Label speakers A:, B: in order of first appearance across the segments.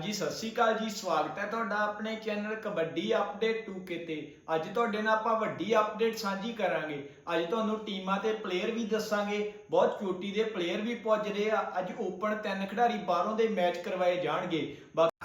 A: ਜੀ, ਸਤਿ ਸ਼੍ਰੀ ਅਕਾਲ ਜੀ, ਸਵਾਗਤ ਹੈ ਤੁਹਾਡਾ ਆਪਣੇ ਚੈਨਲ ਕਬੱਡੀ ਅਪਡੇਟ 2K ਤੇ। ਅੱਜ ਤੁਹਾਡੇ ਨਾਲ ਆਪਾਂ ਵੱਡੀ ਅਪਡੇਟ ਸਾਂਝੀ ਕਰਾਂਗੇ। ਅੱਜ ਤੁਹਾਨੂੰ ਟੀਮਾਂ ਤੇ ਪਲੇਅਰ ਵੀ ਦੱਸਾਂਗੇ। ਬਹੁਤ ਚੋਟੀ ਦੇ ਪਲੇਅਰ ਵੀ ਪੁੱਜ ਰਹੇ ਆ। ਅੱਜ ਓਪਨ ਤਿੰਨ ਖਿਡਾਰੀ ਬਾਹਰੋਂ ਦੇ ਮੈਚ ਕਰਵਾਏ ਜਾਣਗੇ।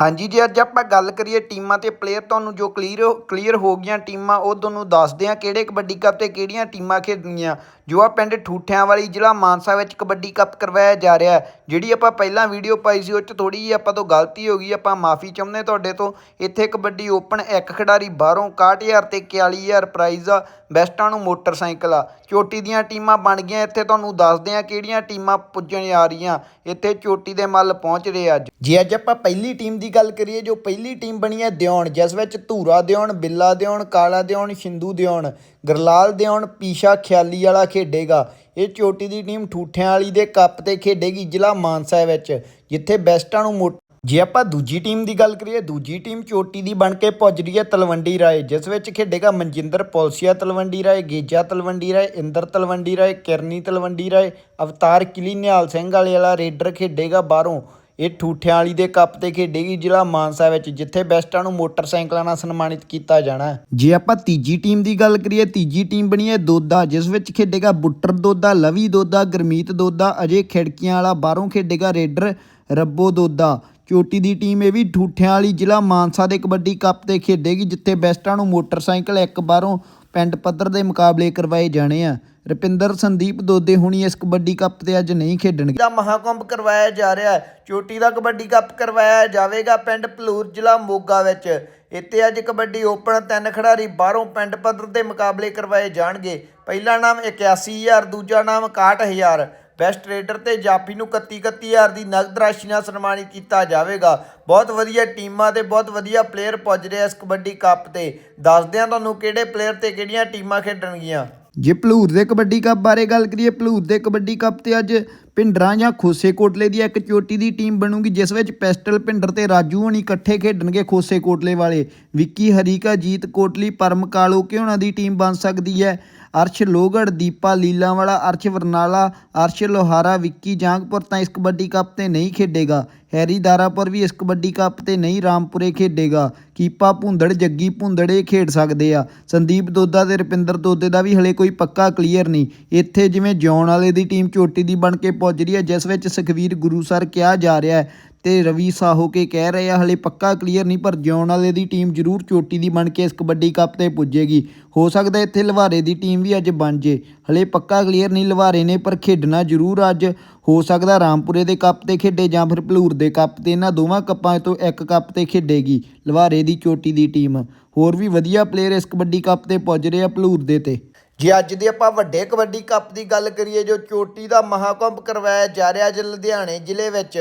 B: ਹਾਂਜੀ ਜੀ, ਅੱਜ ਆਪਾਂ ਗੱਲ ਕਰੀਏ ਟੀਮਾਂ ਤੇ ਪਲੇਅਰ ਤੁਹਾਨੂੰ ਜੋ ਕਲੀਅਰ ਕਲੀਅਰ ਹੋ ਗਈਆਂ ਟੀਮਾਂ, ਉਹ ਤੁਹਾਨੂੰ ਦੱਸਦੇ ਆ ਕਿਹੜੇ ਕਬੱਡੀ ਕੱਪ ਤੇ ਕਿਹੜੀਆਂ ਟੀਮਾਂ ਖੇਡਣੀਆਂ। ਜੋ ਆ ਪਿੰਡ ਠੂਠਿਆਂ ਵਾਲੀ ਜ਼ਿਲ੍ਹਾ ਮਾਨਸਾ ਵਿੱਚ ਕਬੱਡੀ ਕੱਪ ਕਰਵਾਇਆ ਜਾ ਰਿਹਾ ਜਿਹੜੀ ਆਪਾਂ ਪਹਿਲਾਂ ਵੀਡੀਓ ਪਾਈ ਸੀ, ਉਹ 'ਚ ਥੋੜੀ ਜਿਹੀ ਆਪਾਂ ਤੋਂ ਗਲਤੀ ਹੋ ਗਈ। ਆਪਾਂ ਮਾਫੀ ਚਾਹੁੰਦੇ ਤੁਹਾਡੇ ਤੋਂ। ਇੱਥੇ ਕਬੱਡੀ ਓਪਨ ਇੱਕ ਖਿਡਾਰੀ ਬਾਹਰੋਂ 61000 ਤੇ 41000 ਪ੍ਰਾਈਜ਼ ਆ। ਬੈਸਟਾਂ ਨੂੰ ਮੋਟਰਸਾਈਕਲ ਆ ਚੋਟੀ ਦੀਆਂ ਟੀਮਾਂ ਬਣ ਗਈਆਂ। ਇੱਥੇ ਤੁਹਾਨੂੰ ਦੱਸਦੇ ਆ ਕਿਹੜੀਆਂ ਟੀਮਾਂ ਪੁੱਜਣ ਆ ਰਹੀਆਂ। ਇੱਥੇ ਚੋਟੀ ਦੇ ਮੱਲ ਪਹੁੰਚ ਰਹੇ ਅੱਜ। ਜੇ ਅੱਜ ਆਪਾਂ ਪਹਿਲੀ ਟੀਮ ਦੀ ਗੱਲ ਕਰੀਏ, ਜੋ ਪਹਿਲੀ ਟੀਮ ਬਣੀ ਹੈ ਦਿਉਣ ਜਿਸ ਵਿੱਚ ਧੂਰਾ ਦਿਉਣ ਬਿੱਲਾ ਦਿਉਣ ਕਾਲਾ ਦਿਉਣ ਸਿੰਧੂ ਦਿਉਣ ਗਰਲਾਲ ਦਿਉਣ ਪੀਸ਼ਾ ਖਿਆਲੀ ਵਾਲਾ ਖੇਡੇਗਾ। ਇਹ ਚੋਟੀ ਦੀ ਟੀਮ ਠੂਠਿਆਂ ਵਾਲੀ ਦੇ ਕੱਪ ਤੇ ਖੇਡੇਗੀ ਜ਼ਿਲ੍ਹਾ ਮਾਨਸਾ ਵਿੱਚ, ਜਿੱਥੇ ਬੈਸਟਾਂ ਨੂੰ ਮੋ ਜੇ ਆਪਾਂ ਦੂਜੀ ਟੀਮ ਦੀ ਗੱਲ ਕਰੀਏ, ਦੂਜੀ ਟੀਮ ਚੋਟੀ ਦੀ ਬਣ ਕੇ ਪੁੱਜ ਰਹੀ ਹੈ ਤਲਵੰਡੀ ਰਾਏ, ਜਿਸ ਵਿੱਚ ਖੇਡੇਗਾ ਮਨਜਿੰਦਰ ਪੌਲਸੀਆ ਤਲਵੰਡੀ ਰਾਏ, ਗੇਜਾ ਤਲਵੰਡੀ ਰਾਏ, ਇੰਦਰ ਤਲਵੰਡੀ ਰਾਏ, ਕਿਰਨੀ ਤਲਵੰਡੀ ਰਾਏ, ਅਵਤਾਰ ਕਿਲੀ, ਨਿਹਾਲ ਸਿੰਘ ਵਾਲੇ ਵਾਲਾ ਰੇਡਰ ਖੇਡੇਗਾ ਬਾਹਰੋਂ। ਇਹ ਠੂਠਿਆਂ ਵਾਲੀ ਦੇ ਕੱਪ ਤੇ ਖੇਡੇਗੀ ਜ਼ਿਲ੍ਹਾ ਮਾਨਸਾ ਵਿੱਚ, ਜਿੱਥੇ ਬੈਸਟਾਂ ਨੂੰ ਮੋਟਰਸਾਈਕਲਾਂ ਨਾਲ ਸਨਮਾਨਿਤ ਕੀਤਾ ਜਾਣਾ ਜੇ ਆਪਾਂ ਤੀਜੀ ਟੀਮ ਦੀ ਗੱਲ ਕਰੀਏ, ਤੀਜੀ ਟੀਮ ਬਣੀ ਹੈ ਦੋਦਾ, ਜਿਸ ਵਿੱਚ ਖੇਡੇਗਾ ਬੁੱਟਰ ਦੋਦਾ, ਲਵੀ ਦੋਦਾ, ਗਰਮੀਤ ਦੋਦਾ, ਅਜੇ ਖਿੜਕੀਆਂ ਵਾਲਾ ਬਾਹਰੋਂ ਖੇਡੇਗਾ ਰੇਡਰ ਰੱਬੋ ਦੋਦਾ। ਚੋਟੀ ਦੀ ਟੀਮ ਇਹ ਵੀ ਠੂਠਿਆਂ ਵਾਲੀ ਜ਼ਿਲ੍ਹਾ ਮਾਨਸਾ ਦੇ ਕਬੱਡੀ ਕੱਪ ਤੇ ਖੇਡੇਗੀ, ਜਿੱਥੇ ਬੈਸਟਾਂ ਨੂੰ ਮੋਟਰਸਾਈਕਲ ਇੱਕ ਬਾਹਰੋਂ ਪਿੰਡ ਪੱਧਰ ਦੇ ਮੁਕਾਬਲੇ ਕਰਵਾਏ ਜਾਣੇ ਆ। ਰੁਪਿੰਦਰ ਸੰਦੀਪ ਦੋਦੇ ਹੁਣੀ ਇਸ ਕਬੱਡੀ ਕੱਪ ਤੇ ਅੱਜ ਨਹੀਂ ਖੇਡਣਗੇ। ਦਾ ਮਹਾਕੁੰਭ ਕਰਵਾਇਆ ਜਾ ਰਿਹਾ ਹੈ। ਚੋਟੀ ਦਾ ਕਬੱਡੀ ਕੱਪ ਕਰਵਾਇਆ ਜਾਵੇਗਾ ਪਿੰਡ ਪਲੂਰ ਜ਼ਿਲ੍ਹਾ ਮੋਗਾ ਵਿੱਚ। ਇੱਥੇ ਅੱਜ ਕਬੱਡੀ ਓਪਨ ਤਿੰਨ ਖਿਡਾਰੀ ਬਾਹਰੋਂ ਪਿੰਡ ਪੱਧਰ ਦੇ ਮੁਕਾਬਲੇ ਕਰਵਾਏ ਜਾਣਗੇ। ਪਹਿਲਾ ਨਾਮ 81000 ਦੂਜਾ ਨਾਮ 61000 ਬੈਸਟ ਰੇਡਰ ਤੇ ਜਾਫੀ ਨੂੰ 31 31000 ਦੀ ਨਗਦ ਰਾਸ਼ੀ ਨਾਲ ਸਨਮਾਨਿਤ ਕੀਤਾ ਜਾਵੇਗਾ। ਬਹੁਤ ਵਧੀਆ ਟੀਮਾਂ ਤੇ ਬਹੁਤ ਵਧੀਆ ਪਲੇਅਰ ਪੁੱਜ ਰਹੇ ਇਸ ਕਬੱਡੀ ਕੱਪ ਤੇ। ਦੱਸਦੇ ਆ ਤੁਹਾਨੂੰ ਕਿਹੜੇ ਪਲੇਅਰ ਤੇ ਕਿਹੜੀਆਂ ਟੀਮਾਂ ਖੇਡਣਗੀਆਂ। ਜੇ ਭਲੂਰ ਦੇ ਕਬੱਡੀ ਕੱਪ ਬਾਰੇ ਗੱਲ ਕਰੀਏ, ਭਲੂਰ ਦੇ ਕਬੱਡੀ ਕੱਪ ਤੇ ਅੱਜ ਭਿੰਡਰਾਂ ਜਾਂ ਖੋਸੇ ਕੋਟਲੇ ਦੀ ਇੱਕ ਚੋਟੀ ਦੀ ਟੀਮ ਬਣੂਗੀ, ਜਿਸ ਵਿੱਚ ਪੈਸਟਲ ਭਿੰਡਰ ਤੇ ਰਾਜੂ ਹੋਣੀ ਇਕੱਠੇ ਖੇਡਣਗੇ ਖੋਸੇ ਕੋਟਲੇ ਵਾਲੇ। ਵਿੱਕੀ ਹਰੀਕਾ, ਜੀਤ ਕੋਟਲੀ, ਪਰਮ ਕਾਲੋਕੇ ਹੋਣਾ ਦੀ ਟੀਮ ਬਣ ਸਕਦੀ ਹੈ। ਅਰਸ਼ ਲੋਗੜ ਦੀਪਾ ਲੀਲਾਵਾਲਾ, ਅਰਸ਼ ਬਰਨਾਲਾ ਅਰਸ਼ ਲੋਹਾਰਾ, ਵਿੱਕੀ ਜਾਂਗਪੁਰ ਤਾਂ ਇਸ ਕਬੱਡੀ ਕੱਪ ਤੇ ਨਹੀਂ ਖੇਡੇਗਾ। ਹੈਰੀ ਦਾਰਾਪੁਰ ਵੀ ਇਸ ਕਬੱਡੀ ਕੱਪ ਤੇ ਨਹੀਂ ਰਾਮਪੁਰੇ ਖੇਡੇਗਾ। ਕੀਪਾ ਭੁੰਦੜ, ਜੱਗੀ ਭੁੰਦੜੇ ਖੇਡ ਸਕਦੇ ਆ। ਸੰਦੀਪ ਦੋਦਾ ਤੇ ਰੁਪਿੰਦਰ ਦੋਦੇ ਦਾ ਵੀ ਹਲੇ ਕੋਈ ਪੱਕਾ ਕਲੀਅਰ ਨਹੀਂ। ਇੱਥੇ ਜਿਵੇਂ ਜੌਨ ਵਾਲੇ ਦੀ ਟੀਮ ਚੋਟੀ ਦੀ ਬਣ ਕੇ ਪੁੱਜ ਰਹੀ ਹੈ, ਜਿਸ ਵਿੱਚ ਸੁਖਵੀਰ ਗੁਰੂਸਰ ਕਿਹਾ ਜਾ ਰਿਹਾ ਹੈ ਤੇ ਰਵੀ ਸਾਹੋ ਕੇ ਕਹਿ ਰਹੇ ਆ, ਹਲੇ ਪੱਕਾ ਕਲੀਅਰ ਨਹੀਂ, ਪਰ ਜਿਉਣ ਵਾਲੇ ਦੀ ਟੀਮ ਜ਼ਰੂਰ ਚੋਟੀ ਦੀ ਬਣ ਕੇ ਇਸ ਕਬੱਡੀ ਕੱਪ ਤੇ ਪੁੱਜੇਗੀ। ਹੋ ਸਕਦਾ ਇੱਥੇ ਲਵਾਰੇ ਦੀ ਟੀਮ ਵੀ ਅੱਜ ਬਣ ਜੇ। ਹਲੇ ਪੱਕਾ ਕਲੀਅਰ ਨਹੀਂ ਲਵਾਰੇ ਨੇ, ਪਰ ਖੇਡਣਾ ਜ਼ਰੂਰ ਅੱਜ। ਹੋ ਸਕਦਾ ਰਾਮਪੁਰੇ ਦੇ ਕੱਪ ਤੇ ਖੇਡੇ ਜਾਂ ਫਿਰ ਭਲੂਰ ਦੇ ਕੱਪ ਤੇ। ਇਹਨਾਂ ਦੋਵਾਂ ਕੱਪਾਂ ਤੋਂ ਇੱਕ ਕੱਪ ਤੇ ਖੇਡੇਗੀ ਲਵਾਰੇ ਦੀ ਚੋਟੀ ਦੀ ਟੀਮ। ਹੋਰ ਵੀ ਵਧੀਆ ਪਲੇਅਰ ਇਸ ਕਬੱਡੀ ਕੱਪ ਤੇ ਪੁੱਜ ਰਹੇ ਆ ਭਲੂਰ ਦੇ ਤੇ। ਜੇ ਅੱਜ ਦੇ ਆਪਾਂ ਵੱਡੇ ਕਬੱਡੀ ਕੱਪ ਦੀ ਗੱਲ ਕਰੀਏ, ਜੋ ਚੋਟੀ ਦਾ ਮਹਾਕੁੰਭ ਕਰਵਾਇਆ ਜਾ ਰਿਹਾ ਅੱਜ ਲੁਧਿਆਣੇ ਜ਼ਿਲ੍ਹੇ ਵਿੱਚ,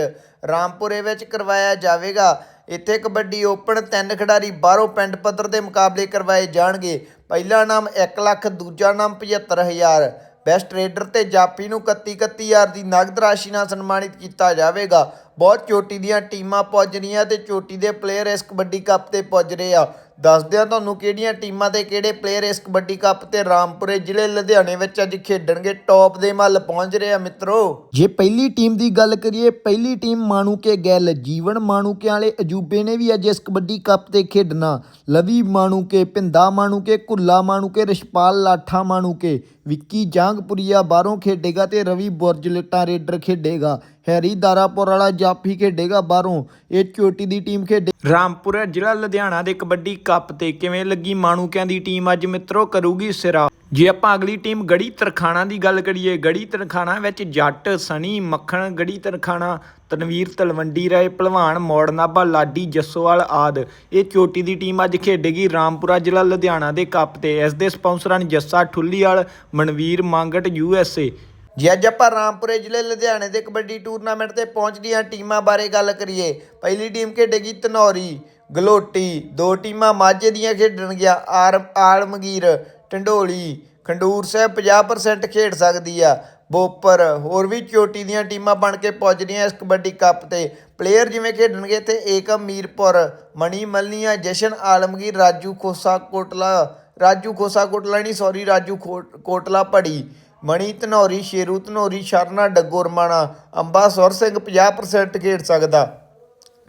B: ਰਾਮਪੁਰੇ ਵਿੱਚ ਕਰਵਾਇਆ ਜਾਵੇਗਾ। ਇੱਥੇ ਕਬੱਡੀ ਓਪਨ ਤਿੰਨ ਖਿਡਾਰੀ ਬਾਹਰੋਂ ਪਿੰਡ ਪੱਧਰ ਦੇ ਮੁਕਾਬਲੇ ਕਰਵਾਏ ਜਾਣਗੇ। ਪਹਿਲਾ ਨਾਮ 1 ਲੱਖ, ਦੂਜਾ ਨਾਮ 75000 ਬੈਸਟ ਰੇਡਰ ਤੇ ਜਾਪੀ ਨੂੰ 31 31000 ਦੀ ਨਗਦ ਰਾਸ਼ੀ ਨਾਲ ਸਨਮਾਨਿਤ ਕੀਤਾ ਜਾਵੇਗਾ। ਬਹੁਤ ਚੋਟੀ ਦੀਆਂ ਟੀਮਾਂ ਪਹੁੰਚ ਰਹੀਆਂ ਤੇ ਚੋਟੀ ਦੇ ਪਲੇਅਰ ਇਸ ਕਬੱਡੀ ਕੱਪ ਤੇ ਪਹੁੰਚ ਰਹੇ ਆ। ਦੱਸਦੇ ਆ ਤੁਹਾਨੂੰ ਕਿਹੜੀਆਂ ਟੀਮਾਂ ਤੇ ਕਿਹੜੇ ਪਲੇਅਰ ਇਸ ਕਬੱਡੀ ਕੱਪ ਤੇ ਰਾਮਪੁਰੇ ਜ਼ਿਲ੍ਹੇ ਲੁਧਿਆਣੇ ਵਿੱਚ ਅੱਜ ਖੇਡਣਗੇ ਟੌਪ ਦੇ ਮੱਲ ਪਹੁੰਚ ਰਹੇ ਆ ਮਿੱਤਰੋ। ਜੇ ਪਹਿਲੀ ਟੀਮ ਦੀ ਗੱਲ ਕਰੀਏ, ਪਹਿਲੀ ਟੀਮ ਮਾਣੂਕੇ ਗੈਲ, ਜੀਵਨ ਮਾਣੂਕੇ ਵਾਲੇ ਅਜੂਬੇ ਨੇ ਵੀ ਅੱਜ ਇਸ ਕਬੱਡੀ ਕੱਪ ਤੇ ਖੇਡਣਾ। ਲਵੀ ਮਾਣੂਕੇ, ਭਿੰਦਾ ਮਾਣੂਕੇ ਕੁੱਲਾ ਮਾਣੂਕੇ, ਰਿਸ਼ਪਾਲ ਲਾਠਾ ਮਾਣੂਕੇ, ਵਿੱਕੀ ਜਾਂਗਪੁਰੀਆ ਬਾਹਰੋਂ ਖੇਡੇਗਾ ਤੇ ਰਵੀ ਬੁਰਜ, ਲਿਟਾ ਰੇਡਰ ਖੇਡੇਗਾ। ਹੈਰੀ ਦਾਰਾਪੁਰ ਵਾਲਾ ਜਾਫੀ ਖੇਡੇਗਾ ਬਾਹਰੋਂ। ਇਹ ਚੋਟੀ ਦੀ ਟੀਮ ਖੇਡੇ ਰਾਮਪੁਰਾ ਜ਼ਿਲ੍ਹਾ ਲੁਧਿਆਣਾ ਦੇ ਕਬੱਡੀ ਕੱਪ ਤੇ ਕਿਵੇਂ ਲੱਗੀ ਮਾਣੂਕਿਆਂ ਦੀ ਟੀਮ? ਅੱਜ ਮਿੱਤਰੋ, ਕਰੂਗੀ ਸਿਰਾ। ਜੇ ਆਪਾਂ ਅਗਲੀ ਟੀਮ ਗੜੀ ਤਰਖਾਣਾ ਦੀ ਗੱਲ ਕਰੀਏ, ਗੜੀ ਤਰਖਾਣਾ ਵਿੱਚ ਜੱਟ ਸਣੀ ਮੱਖਣ, ਗੜੀ ਤਰਖਾਣਾ, ਤਨਵੀਰ ਤਲਵੰਡੀ, ਰਾਏ ਭਲਵਾਨ ਮੋੜ ਨਾਭਾ, ਲਾਡੀ, ਜੱਸੋਵਾਲ ਆਦ। ਇਹ ਚੋਟੀ ਦੀ ਟੀਮ ਅੱਜ ਖੇਡੇਗੀ ਰਾਮਪੁਰਾ ਜ਼ਿਲ੍ਹਾ ਲੁਧਿਆਣਾ ਦੇ ਕੱਪ ਤੇ। ਇਸ ਦੇ ਸਪਾਂਸਰ ਹਨ ਜੱਸਾ, ਠੁੱਲੀਵਾਲ, ਮਨਵੀਰ, ਮੰਗਟ ਯੂਐਸਏ ਜੇ ਅੱਜ ਆਪਾਂ ਰਾਮਪੁਰੇ ਜ਼ਿਲ੍ਹੇ ਲੁਧਿਆਣੇ ਦੇ ਕਬੱਡੀ ਟੂਰਨਾਮੈਂਟ ਤੇ ਪਹੁੰਚਦੀਆਂ ਟੀਮਾਂ ਬਾਰੇ ਗੱਲ ਕਰੀਏ, ਪਹਿਲੀ ਟੀਮ ਖੇਡੇਗੀ ਧਨੌਰੀ, ਗਲੋਟੀ, ਦੋ ਟੀਮਾਂ ਮਾਝੇ ਦੀਆਂ ਖੇਡਣਗੀਆਂ ਆਰਮ ਆਲਮਗੀਰ ਢੰਡੋਲੀ ਖੰਡੂਰ ਸਾਹਿਬ 50% ਖੇਡ ਸਕਦੀ ਆ, ਬੋਪਰ, ਹੋਰ ਵੀ ਚੋਟੀ ਦੀਆਂ ਟੀਮਾਂ ਬਣ ਕੇ ਪੁੱਜ ਰਹੀਆਂ ਇਸ ਕਬੱਡੀ ਕੱਪ ਤੇ ਪਲੇਅਰ ਜਿਵੇਂ ਖੇਡਣਗੇ ਤੇ ਏਕਮ ਮੀਰਪੁਰ, ਮਣੀ ਮਲਨੀਆ, ਜਸ਼ਨ ਆਲਮਗੀਰ, ਰਾਜੂ ਖੋਸਾ ਕੋਟਲਾ ਰਾਜੂ ਖੋਸਾ ਕੋਟਲਾ ਨਹੀਂ ਸੌਰੀ ਰਾਜੂ ਖੋ- ਕੋਟਲਾ ਪੜੀ ਮਣੀ ਧਨੌਰੀ, ਸ਼ੇਰੂ ਧਨੌਰੀ, ਸ਼ਰਨਾ ਡੱਗੋ ਰਮਾਣਾ ਅੰਬਾ ਸੁਰ ਸਿੰਘ 50% ਖੇਡ ਸਕਦਾ।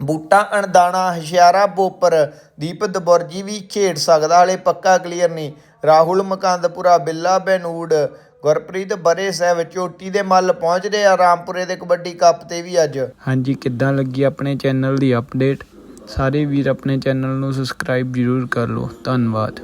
B: ਬੂਟਾ, ਅਣਦਾਣਾ, ਹਸ਼ਿਆਰਾ, ਬੋਪਰ, ਦੀਪ ਦਬੁਰਜੀ ਵੀ ਖੇਡ ਸਕਦਾ, ਹਲੇ ਪੱਕਾ ਕਲੀਅਰ ਨਹੀਂ। ਰਾਹੁਲ ਮਕੰਦਪੁਰਾ, ਬਿੱਲਾ ਬੈਨੂੜ, ਗੁਰਪ੍ਰੀਤ ਬਰੇ ਸਾਹਿਬ, ਚੋਟੀ ਦੇ ਮੱਲ ਪਹੁੰਚਦੇ ਆ, ਰਾਮਪੁਰੇ ਦੇ ਕਬੱਡੀ ਕੱਪ ਤੇ ਵੀ ਅੱਜ।
A: ਹਾਂਜੀ, ਕਿੱਦਾਂ ਲੱਗੀ ਆਪਣੇ ਚੈਨਲ ਦੀ ਅਪਡੇਟ ਸਾਰੇ ਵੀਰ ਆਪਣੇ ਚੈਨਲ ਨੂੰ ਸਬਸਕ੍ਰਾਈਬ ਜ਼ਰੂਰ ਕਰ ਲਓ। ਧੰਨਵਾਦ।